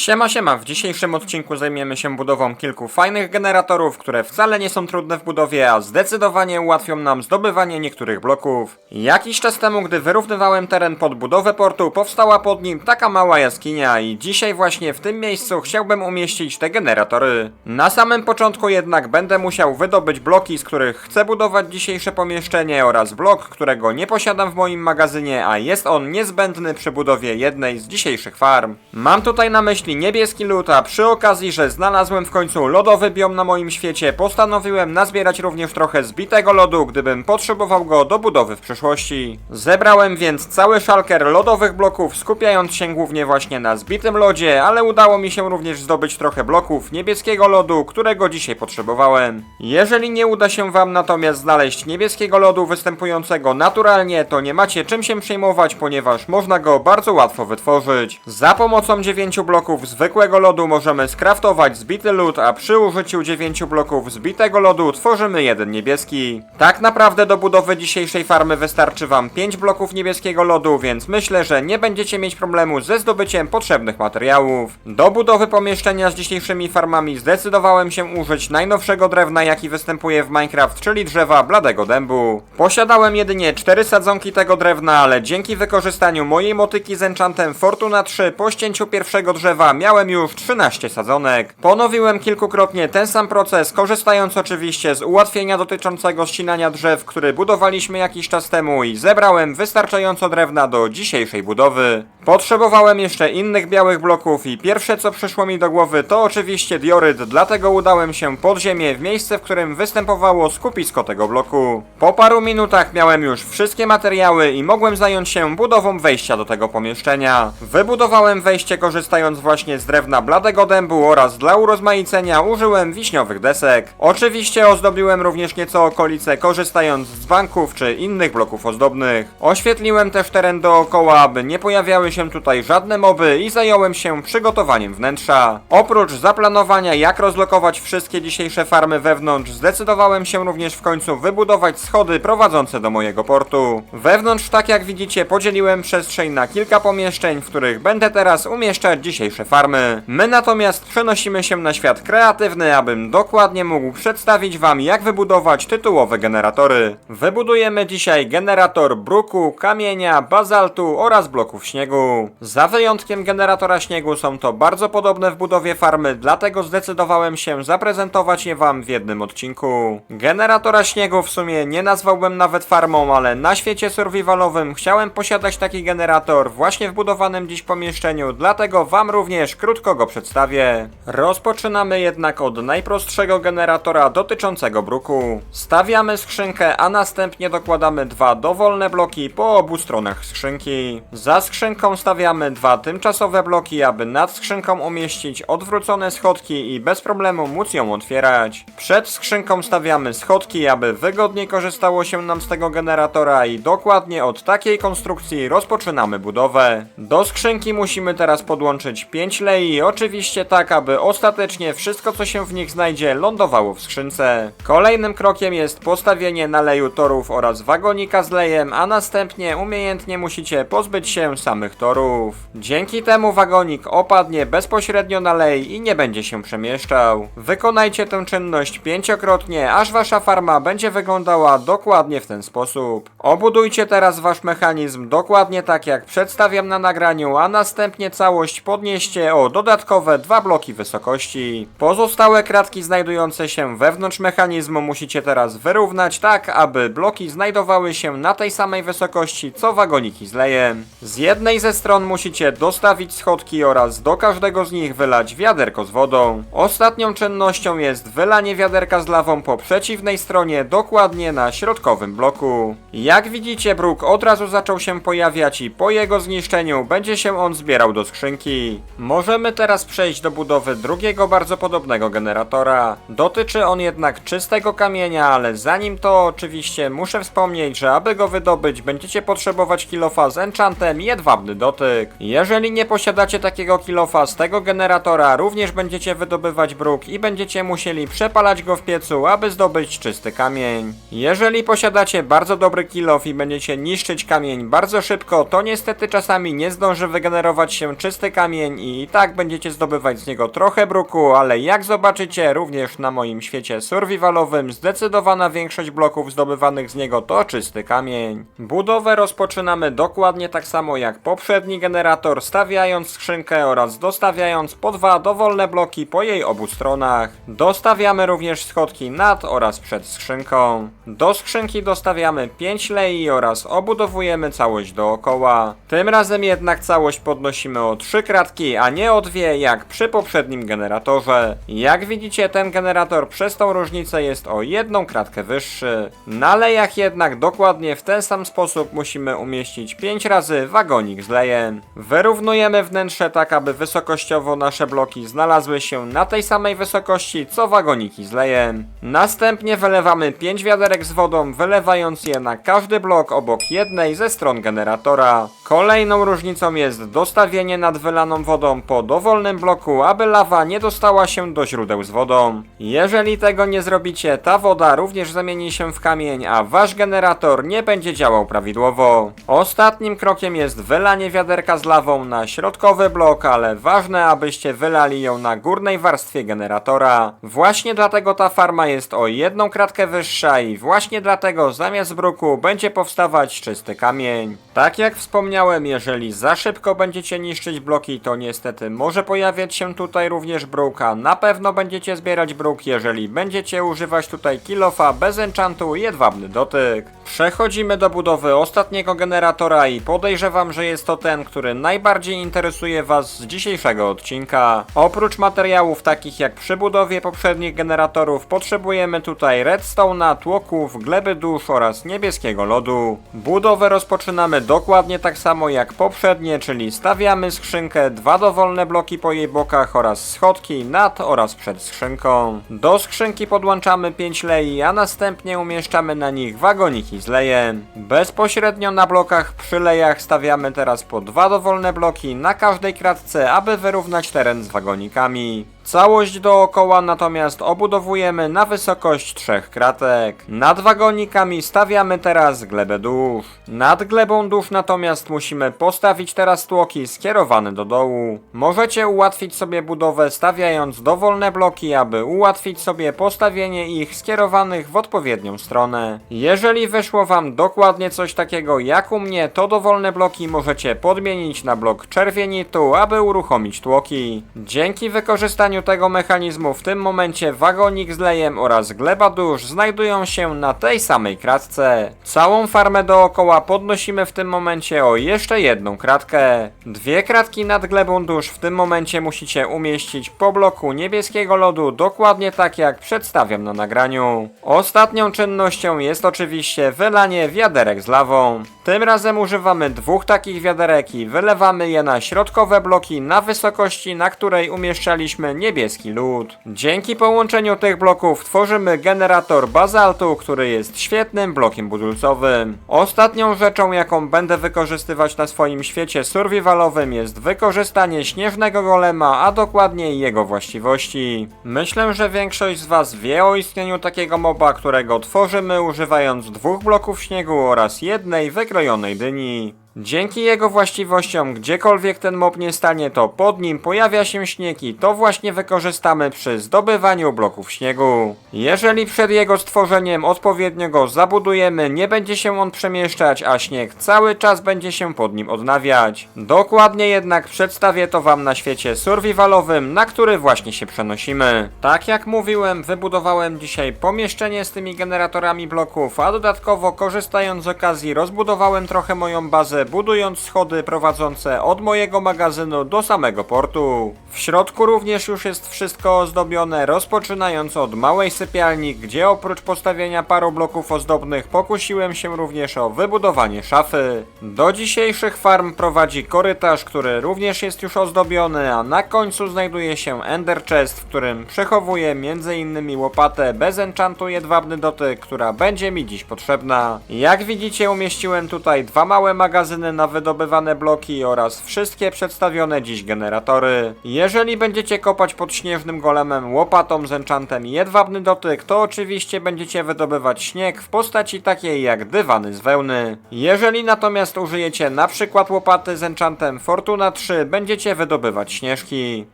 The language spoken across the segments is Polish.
Siema, siema, w dzisiejszym odcinku zajmiemy się budową kilku fajnych generatorów, które wcale nie są trudne w budowie, a zdecydowanie ułatwią nam zdobywanie niektórych bloków. Jakiś czas temu, gdy wyrównywałem teren pod budowę portu, powstała pod nim taka mała jaskinia i dzisiaj właśnie w tym miejscu chciałbym umieścić te generatory. Na samym początku jednak będę musiał wydobyć bloki, z których chcę budować dzisiejsze pomieszczenie oraz blok, którego nie posiadam w moim magazynie, a jest on niezbędny przy budowie jednej z dzisiejszych farm. Mam tutaj na myśli niebieski lód, a przy okazji, że znalazłem w końcu lodowy biom na moim świecie, postanowiłem nazbierać również trochę zbitego lodu, gdybym potrzebował go do budowy w przyszłości. Zebrałem więc cały szalker lodowych bloków, skupiając się głównie właśnie na zbitym lodzie, ale udało mi się również zdobyć trochę bloków niebieskiego lodu, którego dzisiaj potrzebowałem. Jeżeli nie uda się wam natomiast znaleźć niebieskiego lodu występującego naturalnie, to nie macie czym się przejmować, ponieważ można go bardzo łatwo wytworzyć. Za pomocą 9 bloków zwykłego lodu możemy skraftować zbity lód, a przy użyciu 9 bloków zbitego lodu tworzymy jeden niebieski. Tak naprawdę do budowy dzisiejszej farmy wystarczy wam 5 bloków niebieskiego lodu, więc myślę, że nie będziecie mieć problemu ze zdobyciem potrzebnych materiałów. Do budowy pomieszczenia z dzisiejszymi farmami zdecydowałem się użyć najnowszego drewna, jaki występuje w Minecraft, czyli drzewa bladego dębu. Posiadałem jedynie 4 sadzonki tego drewna, ale dzięki wykorzystaniu mojej motyki z enchantem Fortuna 3 po ścięciu pierwszego drzewa miałem już 13 sadzonek. Ponowiłem kilkukrotnie ten sam proces, korzystając oczywiście z ułatwienia dotyczącego ścinania drzew, który budowaliśmy jakiś czas temu i zebrałem wystarczająco drewna do dzisiejszej budowy. Potrzebowałem jeszcze innych białych bloków i pierwsze co przyszło mi do głowy to oczywiście dioryt, dlatego udałem się pod ziemię w miejsce, w którym występowało skupisko tego bloku. Po paru minutach miałem już wszystkie materiały i mogłem zająć się budową wejścia do tego pomieszczenia. Wybudowałem wejście korzystając właśnie z drewna bladego dębu oraz dla urozmaicenia użyłem wiśniowych desek. Oczywiście ozdobiłem również nieco okolice korzystając z banków czy innych bloków ozdobnych. Oświetliłem też teren dookoła, aby nie pojawiały się tutaj żadne moby i zająłem się przygotowaniem wnętrza. Oprócz zaplanowania jak rozlokować wszystkie dzisiejsze farmy wewnątrz, zdecydowałem się również w końcu wybudować schody prowadzące do mojego portu. Wewnątrz, tak jak widzicie, podzieliłem przestrzeń na kilka pomieszczeń, w których będę teraz umieszczać dzisiejsze farmy. My natomiast przenosimy się na świat kreatywny, abym dokładnie mógł przedstawić wam jak wybudować tytułowe generatory. Wybudujemy dzisiaj generator bruku, kamienia, bazaltu oraz bloków śniegu. Za wyjątkiem generatora śniegu są to bardzo podobne w budowie farmy, dlatego zdecydowałem się zaprezentować je wam w jednym odcinku. Generatora śniegu w sumie nie nazwałbym nawet farmą, ale na świecie survivalowym chciałem posiadać taki generator właśnie w budowanym dziś pomieszczeniu, dlatego wam również krótko go przedstawię. Rozpoczynamy jednak od najprostszego generatora dotyczącego bruku. Stawiamy skrzynkę, a następnie dokładamy dwa dowolne bloki po obu stronach skrzynki. Za skrzynką stawiamy dwa tymczasowe bloki, aby nad skrzynką umieścić odwrócone schodki i bez problemu móc ją otwierać. Przed skrzynką stawiamy schodki, aby wygodniej korzystało się nam z tego generatora i dokładnie od takiej konstrukcji rozpoczynamy budowę. Do skrzynki musimy teraz podłączyć 5 lei, oczywiście tak, aby ostatecznie wszystko co się w nich znajdzie lądowało w skrzynce. Kolejnym krokiem jest postawienie na leju torów oraz wagonika z lejem, a następnie umiejętnie musicie pozbyć się samych torów. Dzięki temu wagonik opadnie bezpośrednio na lej i nie będzie się przemieszczał. Wykonajcie tę czynność pięciokrotnie, aż wasza farma będzie wyglądała dokładnie w ten sposób. Obudujcie teraz wasz mechanizm dokładnie tak jak przedstawiam na nagraniu, a następnie całość podnieście o dodatkowe dwa bloki wysokości. Pozostałe kratki znajdujące się wewnątrz mechanizmu musicie teraz wyrównać tak, aby bloki znajdowały się na tej samej wysokości co wagoniki z lejem. Z jednej ze stron musicie dostawić schodki oraz do każdego z nich wylać wiaderko z wodą. Ostatnią czynnością jest wylanie wiaderka z lawą po przeciwnej stronie, dokładnie na środkowym bloku. Jak widzicie, bruk od razu zaczął się pojawiać i po jego zniszczeniu będzie się on zbierał do skrzynki. Możemy teraz przejść do budowy drugiego bardzo podobnego generatora. Dotyczy on jednak czystego kamienia, ale zanim to oczywiście muszę wspomnieć, że aby go wydobyć będziecie potrzebować kilofa z enchantem jedwabny dotyk. Jeżeli nie posiadacie takiego kilofa z tego generatora, również będziecie wydobywać bruk i będziecie musieli przepalać go w piecu, aby zdobyć czysty kamień. Jeżeli posiadacie bardzo dobry kilof i będziecie niszczyć kamień bardzo szybko, to niestety czasami nie zdąży wygenerować się czysty kamień i i tak będziecie zdobywać z niego trochę bruku, ale jak zobaczycie również na moim świecie survivalowym zdecydowana większość bloków zdobywanych z niego to czysty kamień. Budowę rozpoczynamy dokładnie tak samo jak poprzedni generator, stawiając skrzynkę oraz dostawiając po dwa dowolne bloki po jej obu stronach. Dostawiamy również schodki nad oraz przed skrzynką. Do skrzynki dostawiamy 5 lei oraz obudowujemy całość dookoła. Tym razem jednak całość podnosimy o 3 kratki, a nie o dwie jak przy poprzednim generatorze. Jak widzicie ten generator przez tą różnicę jest o jedną kratkę wyższy. Na lejach jednak dokładnie w ten sam sposób musimy umieścić 5 razy wagonik z lejem. Wyrównujemy wnętrze tak aby wysokościowo nasze bloki znalazły się na tej samej wysokości co wagoniki z lejem. Następnie wylewamy 5 wiaderek z wodą, wylewając je na każdy blok obok jednej ze stron generatora. Kolejną różnicą jest dostawienie nad wylaną wodą po dowolnym bloku, aby lawa nie dostała się do źródeł z wodą. Jeżeli tego nie zrobicie, ta woda również zamieni się w kamień, a wasz generator nie będzie działał prawidłowo. Ostatnim krokiem jest wylanie wiaderka z lawą na środkowy blok, ale ważne abyście wylali ją na górnej warstwie generatora. Właśnie dlatego ta farma jest o jedną kratkę wyższa i właśnie dlatego zamiast bruku będzie powstawać czysty kamień. Tak jak wspomniałem, jeżeli za szybko będziecie niszczyć bloki, to niestety może pojawiać się tutaj również bruk, a na pewno będziecie zbierać bruk, jeżeli będziecie używać tutaj kilofa bez enchantu jedwabny dotyk. Przechodzimy do budowy ostatniego generatora i podejrzewam, że jest to ten, który najbardziej interesuje Was z dzisiejszego odcinka. Oprócz materiałów takich jak przy budowie poprzednich generatorów, potrzebujemy tutaj redstone'a, tłoków, gleby dusz oraz niebieskiego lodu. Budowę rozpoczynamy dokładnie tak samo jak poprzednie, czyli stawiamy skrzynkę, dwa dowolne bloki po jej bokach oraz schodki nad oraz przed skrzynką. Do skrzynki podłączamy 5 lei, a następnie umieszczamy na nich wagoniki lejem. Bezpośrednio na blokach przy lejach stawiamy teraz po dwa dowolne bloki na każdej kratce, aby wyrównać teren z wagonikami. Całość dookoła natomiast obudowujemy na wysokość trzech kratek. Nad wagonikami stawiamy teraz glebę dusz. Nad glebą dusz natomiast musimy postawić teraz tłoki skierowane do dołu. Możecie ułatwić sobie budowę stawiając dowolne bloki, aby ułatwić sobie postawienie ich skierowanych w odpowiednią stronę. Jeżeli wyszło wam dokładnie coś takiego jak u mnie, to dowolne bloki możecie podmienić na blok czerwienitu, aby uruchomić tłoki. Dzięki wykorzystaniu tego mechanizmu w tym momencie wagonik z lejem oraz gleba dusz znajdują się na tej samej kratce. Całą farmę dookoła podnosimy w tym momencie o jeszcze jedną kratkę. Dwie kratki nad glebą dusz w tym momencie musicie umieścić po bloku niebieskiego lodu dokładnie tak jak przedstawiam na nagraniu. Ostatnią czynnością jest oczywiście wylanie wiaderek z lawą. Tym razem używamy dwóch takich wiaderek i wylewamy je na środkowe bloki na wysokości, na której umieszczaliśmy niebieski lód. Dzięki połączeniu tych bloków tworzymy generator bazaltu, który jest świetnym blokiem budulcowym. Ostatnią rzeczą, jaką będę wykorzystywać na swoim świecie survivalowym jest wykorzystanie śnieżnego golema, a dokładniej jego właściwości. Myślę, że większość z Was wie o istnieniu takiego moba, którego tworzymy używając dwóch bloków śniegu oraz jednej wykrojonej dyni. Dzięki jego właściwościom, gdziekolwiek ten mob nie stanie, to pod nim pojawia się śnieg i to właśnie wykorzystamy przy zdobywaniu bloków śniegu. Jeżeli przed jego stworzeniem odpowiednio go zabudujemy, nie będzie się on przemieszczać, a śnieg cały czas będzie się pod nim odnawiać. Dokładnie jednak przedstawię to wam na świecie survivalowym, na który właśnie się przenosimy. Tak jak mówiłem, wybudowałem dzisiaj pomieszczenie z tymi generatorami bloków, a dodatkowo korzystając z okazji rozbudowałem trochę moją bazę budując schody prowadzące od mojego magazynu do samego portu. W środku również już jest wszystko ozdobione, rozpoczynając od małej sypialni, gdzie oprócz postawienia paru bloków ozdobnych pokusiłem się również o wybudowanie szafy. Do dzisiejszych farm prowadzi korytarz, który również jest już ozdobiony, a na końcu znajduje się ender chest, w którym przechowuję m.in. łopatę bez enchantu jedwabny dotyk, która będzie mi dziś potrzebna. Jak widzicie umieściłem tutaj dwa małe magazyny magazyny na wydobywane bloki oraz wszystkie przedstawione dziś generatory. Jeżeli będziecie kopać pod śnieżnym golemem, łopatą z enchantem jedwabny dotyk, to oczywiście będziecie wydobywać śnieg w postaci takiej jak dywany z wełny. Jeżeli natomiast użyjecie na przykład łopaty z enchantem Fortuna 3, będziecie wydobywać śnieżki.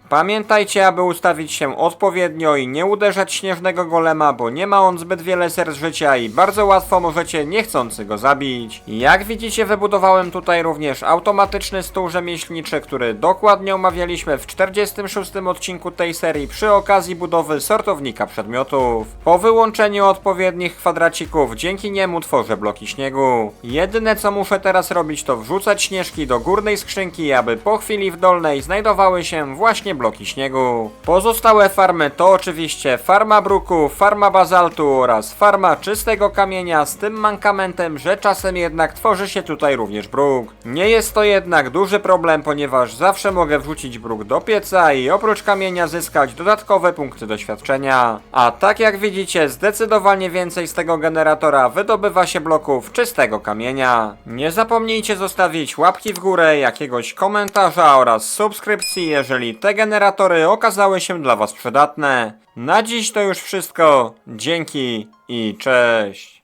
Pamiętajcie, aby ustawić się odpowiednio i nie uderzać śnieżnego golema, bo nie ma on zbyt wiele serc życia i bardzo łatwo możecie niechcący go zabić. Jak widzicie, wybudowałem tutaj również automatyczny stół rzemieślniczy, który dokładnie omawialiśmy w 46 odcinku tej serii przy okazji budowy sortownika przedmiotów. Po wyłączeniu odpowiednich kwadracików dzięki niemu tworzę bloki śniegu. Jedyne co muszę teraz robić to wrzucać śnieżki do górnej skrzynki, aby po chwili w dolnej znajdowały się właśnie bloki śniegu. Pozostałe farmy to oczywiście farma bruku, farma bazaltu oraz farma czystego kamienia z tym mankamentem, że czasem jednak tworzy się tutaj również Nie jest to jednak duży problem, ponieważ zawsze mogę wrzucić bruk do pieca i oprócz kamienia zyskać dodatkowe punkty doświadczenia. A tak jak widzicie, zdecydowanie więcej z tego generatora wydobywa się bloków czystego kamienia. Nie zapomnijcie zostawić łapki w górę, jakiegoś komentarza oraz subskrypcji, jeżeli te generatory okazały się dla Was przydatne. Na dziś to już wszystko. Dzięki i cześć.